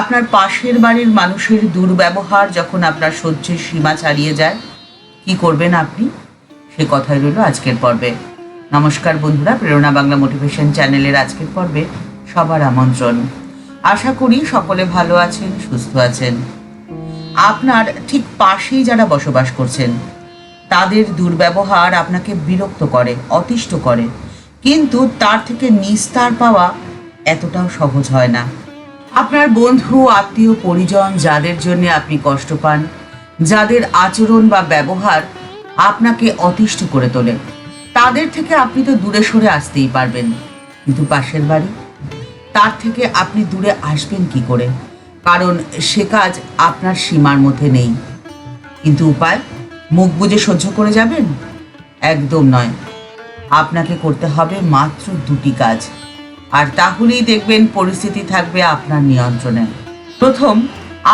আপনার পাশের বাড়ির মানুষের দুর্ব্যবহার যখন আপনার সহ্যের সীমা ছাড়িয়ে যায়, কি করবেন আপনি? সে কথাই রইল আজকের পর্বে। নমস্কার বন্ধুরা, প্রেরণা বাংলা মোটিভেশন চ্যানেলের আজকের পর্বে সবার আমন্ত্রণ। আশা করি সকলে ভালো আছেন, সুস্থ আছেন। আপনার ঠিক পাশেই যারা বসবাস করছেন, তাদের দুর্ব্যবহার আপনাকে বিরক্ত করে, অতিষ্ঠ করে। কিন্তু তার থেকে নিস্তার পাওয়া এতটাও সহজ হয় না। আপনার বন্ধু, আত্মীয়, পরিজন যাদের জন্য আপনি কষ্ট পান, যাদের আচরণ বা ব্যবহার আপনাকে অতিষ্ঠ করে তোলে, তাদের থেকে আপনি তো দূরে সরে আসতেই পারবেন। কিন্তু পাশের বাড়ি? তার থেকে আপনি দূরে আসবেন কি করে? কারণ সে কাজ আপনার সীমার মধ্যে নেই। কিন্তু উপায়? মুখ বুজে সহ্য করে যাবেন? একদম নয়। আপনাকে করতে হবে মাত্র দুটি কাজ। আর তাহলেই দেখবেন পরিস্থিতি থাকবে আপনার নিয়ন্ত্রণে। প্রথম,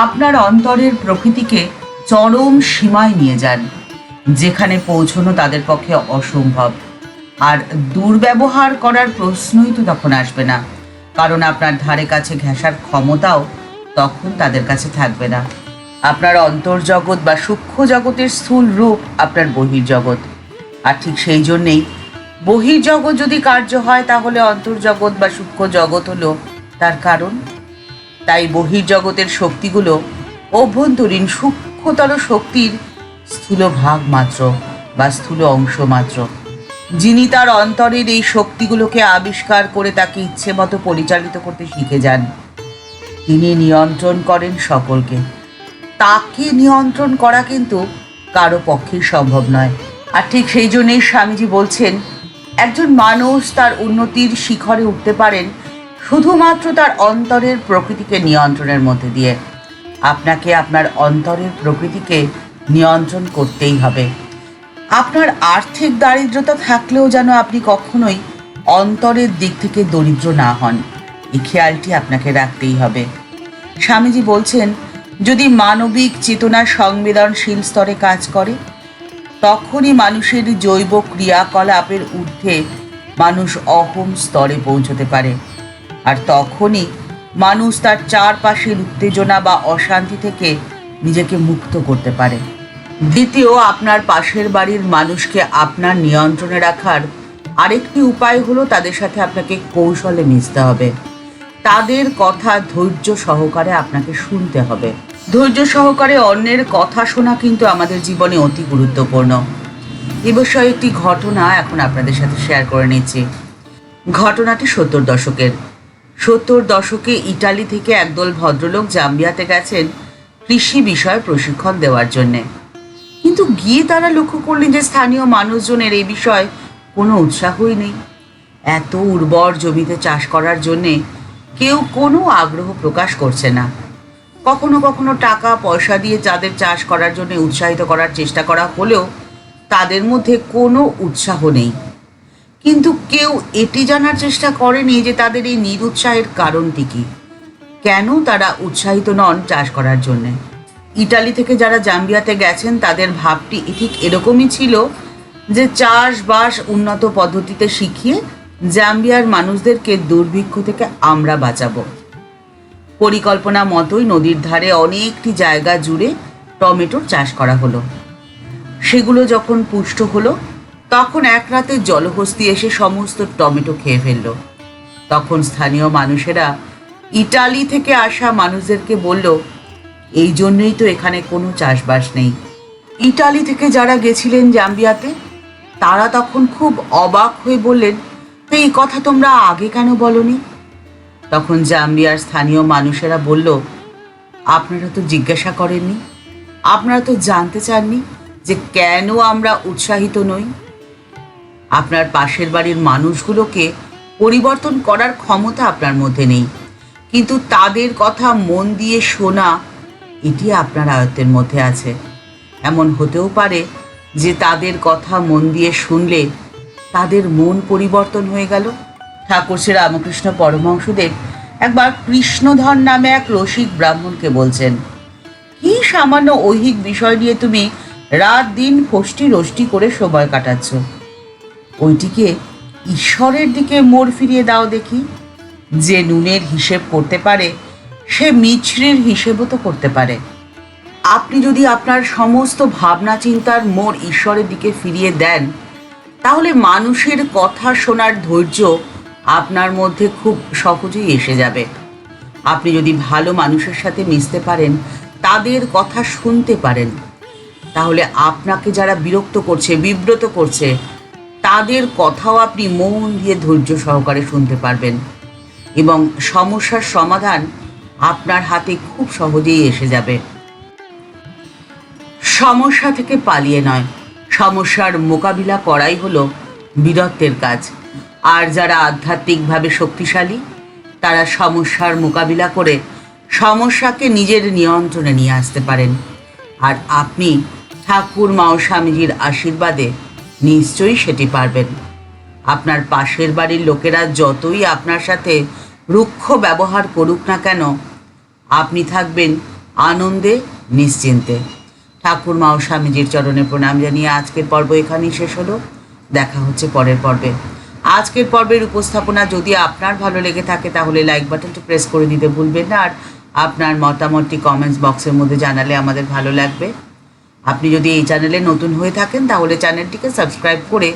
আপনার অন্তরের প্রকৃতিকে চরম সীমায় নিয়ে যান, যেখানে পৌঁছনো তাদের পক্ষে অসম্ভব। আর দুর্ব্যবহার করার প্রশ্নই তো তখন আসবে না, কারণ আপনার ধারে কাছে ঘেঁষার ক্ষমতাও তখন তাদের কাছে থাকবে না। আপনার অন্তর্জগৎ বা সূক্ষ্ম জগতের স্থূল রূপ আপনার বহির্জগৎ। আর ঠিক সেই জন্যেই বহির্জগৎ যদি কার্য হয়, তাহলে অন্তর্জগৎ বা সূক্ষ্ম জগৎ হলো তার কারণ। তাই বহির্জগতের শক্তিগুলো অভ্যন্তরীণ সূক্ষ্মতর শক্তির স্থূল ভাগ মাত্র বা স্থূল অংশ মাত্র। যিনি তার অন্তরের এই শক্তিগুলোকে আবিষ্কার করে তাকে ইচ্ছে মতো পরিচালিত করতে শিখে যান। তিনি নিয়ন্ত্রণ করেন সকলকে। তাকে নিয়ন্ত্রণ করা কিন্তু কারও পক্ষেই সম্ভব নয়। আর ঠিক সেই জন্যই স্বামীজি বলছেন একজন মানুষ তার উন্নতির শিখরে উঠতে পারেন শুধুমাত্র তার অন্তরের প্রকৃতিকে নিয়ন্ত্রণের মধ্যে দিয়ে। আপনাকে আপনার অন্তরের প্রকৃতিকে নিয়ন্ত্রণ করতেই হবে। আপনার আর্থিক দারিদ্রতা থাকলেও যেন আপনি কখনোই অন্তরের দিক থেকে দরিদ্র না হন, এই খেয়ালটি আপনাকে রাখতেই হবে। স্বামীজি বলছেন, যদি মানবিক চেতনা সংবেদনশীল স্তরে কাজ করে তখনই মানুষের জৈব ক্রিয়াকলাপের ঊর্ধ্বে মানুষ অহম স্তরে পৌঁছতে পারে। আর তখনই মানুষ তার চারপাশের উত্তেজনা বা অশান্তি থেকে নিজেকে মুক্ত করতে পারে। দ্বিতীয়, আপনার পাশের বাড়ির মানুষকে আপনার নিয়ন্ত্রণে রাখার আরেকটি উপায় হলো তাদের সাথে আপনাকে কৌশলে মিশতে হবে। তাদের কথা ধৈর্য সহকারে আপনাকে শুনতে হবে। ধৈর্য সহকারে অন্যের কথা শোনা কিন্তু আমাদের জীবনে অতি গুরুত্বপূর্ণ। এ বিষয়ে একটি ঘটনা এখন আপনাদের সাথে শেয়ার করে নিচ্ছি। ঘটনাটি সত্তর দশকের। সত্তর দশকে ইটালি থেকে একদল ভদ্রলোক জাম্বিয়াতে গেছেন কৃষি বিষয়ে প্রশিক্ষণ দেওয়ার জন্যে। কিন্তু গিয়ে তারা লক্ষ্য করলেন যে স্থানীয় মানুষজনের এই বিষয়ে কোনো উৎসাহই নেই। এত উর্বর জমিতে চাষ করার জন্যে কেউ কোনো আগ্রহ প্রকাশ করছে না। কখনো কখনো টাকা, পয়সা দিয়ে যাদের চাষ করার জন্য উৎসাহিত করার চেষ্টা করা হলেও তাদের মধ্যে কোনো উৎসাহ নেই। কিন্তু কেউ এটি জানার চেষ্টা করেনি যে তাদের এই নিরুৎসাহের কারণটি কী। কেন তারা উৎসাহিত নন চাষ করার জন্যে? ইটালি থেকে যারা জাম্বিয়াতে গেছেন, তাদের ভাবটি ঠিক এরকমই ছিল যে চাষবাস উন্নত পদ্ধতিতে শিখিয়ে জাম্বিয়ার মানুষদেরকে দুর্ভিক্ষ থেকে আমরা বাঁচাবো। পরিকল্পনা মতোই নদীর ধারে অনেকটি জায়গা জুড়ে টমেটোর চাষ করা হলো। সেগুলো যখন পুষ্ট হলো, তখন এক রাতে জলহস্তি এসে সমস্ত টমেটো খেয়ে ফেলল। তখন স্থানীয় মানুষেরা ইটালি থেকে আসা মানুষদেরকে বলল, এই জন্যই তো এখানে কোনো চাষবাস নেই। ইটালি থেকে যারা গেছিলেন জাম্বিয়াতে, তারা তখন খুব অবাক হয়ে বললেন, তো এই কথা তোমরা আগে কেন বলনি? তখন জাম্বিয়ার স্থানীয় মানুষেরা বলল, আপনারা তো জিজ্ঞাসা করেননি। আপনারা তো জানতে চাননি যে কেন আমরা উৎসাহিত নই। আপনার পাশের বাড়ির মানুষগুলোকে পরিবর্তন করার ক্ষমতা আপনার মধ্যে নেই। কিন্তু তাদের কথা মন দিয়ে শোনা, এটি আপনার আয়ত্তের মধ্যে আছে। এমন হতেও পারে যে তাদের কথা মন দিয়ে শুনলে তাদের মন পরিবর্তন হয়ে গেল। ঠাকুর শ্রী রামকৃষ্ণ পরমহংসদেব একবার কৃষ্ণধর নামে এক রসিক ব্রাহ্মণকে বলছেন, কি সামান্য ঐহিক বিষয় নিয়ে তুমি রাত দিন ফষ্টি রষ্টি করে সময় কাটাচ্ছ? ওইটিকে ঈশ্বরের দিকে মোড় ফিরিয়ে দাও দেখি। যে নুনের হিসেব করতে পারে, সে মিছরির হিসেবও তো করতে পারে। আপনি যদি আপনার সমস্ত ভাবনা চিন্তার মোড় ঈশ্বরের দিকে ফিরিয়ে দেন, তাহলে মানুষের কথা শোনার ধৈর্য আপনার মধ্যে খুব সহজেই এসে যাবে। আপনি যদি ভালো মানুষের সাথে মিশতে পারেন, তাদের কথা শুনতে পারেন। তাহলে আপনাকে যারা বিরক্ত করছে, বিব্রত করছে, তাদের কথাও আপনি মন দিয়ে ধৈর্য সহকারে শুনতে পারবেন। এবং সমস্যার সমাধান আপনার হাতে খুব সহজেই এসে যাবে। সমস্যা থেকে পালিয়ে নয়, সমস্যার মোকাবিলা করাই হলো বীরত্বের কাজ। আর যারা আধ্যাত্মিকভাবে শক্তিশালী, তারা সমস্যার মোকাবিলা করে সমস্যাকে নিজের নিয়ন্ত্রণে নিয়ে আসতে পারেন। আর আপনি ঠাকুর মাও স্বামীজির আশীর্বাদে নিশ্চয়ই সেটি পারবেন। আপনার পাশের বাড়ির লোকেরা যতই আপনার সাথে রুক্ষ ব্যবহার করুক না কেন, আপনি থাকবেন আনন্দে, নিশ্চিন্তে। ঠাকুর মা ও স্বামীজির চরণে প্রণাম জানিয়ে আজকের পর্ব এখানেই শেষ হলো। দেখা হচ্ছে পরের পর্বে। আজকের পর্বের উপস্থাপনা যদি আপনার ভালো লেগে থাকে, তাহলে লাইক বাটনটি প্রেস করে দিতে ভুলবেন না। আর আপনার মতামতটি কমেন্টস বক্সের মধ্যে জানালে আমাদের ভালো লাগবে। আপনি যদি এই চ্যানেলে নতুন হয়ে থাকেন, তাহলে চ্যানেলটিকে সাবস্ক্রাইব করে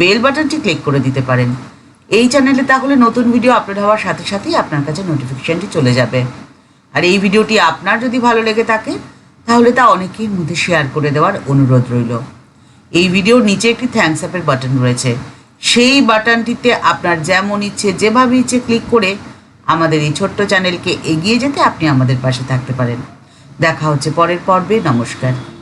বেল বাটনটি ক্লিক করে দিতে পারেন। এই চ্যানেলে তাহলে নতুন ভিডিও আপলোড হওয়ার সাথে সাথেই আপনার কাছে নোটিফিকেশানটি চলে যাবে। আর এই ভিডিওটি আপনার যদি ভালো লেগে থাকে, তাহলে তা অনেকের মধ্যে শেয়ার করে দেওয়ার অনুরোধ রইল। এই ভিডিওর নিচে একটি থ্যাংকস আপের বাটন রয়েছে। সেই বাটনটিতে আপনার যেমন ইচ্ছে, যেভাবে ইচ্ছে ক্লিক করে আমাদের এই ছোট্ট চ্যানেলকে এগিয়ে যেতে আপনি আমাদের পাশে থাকতে পারেন। দেখা হচ্ছে পরের পর্বে। নমস্কার।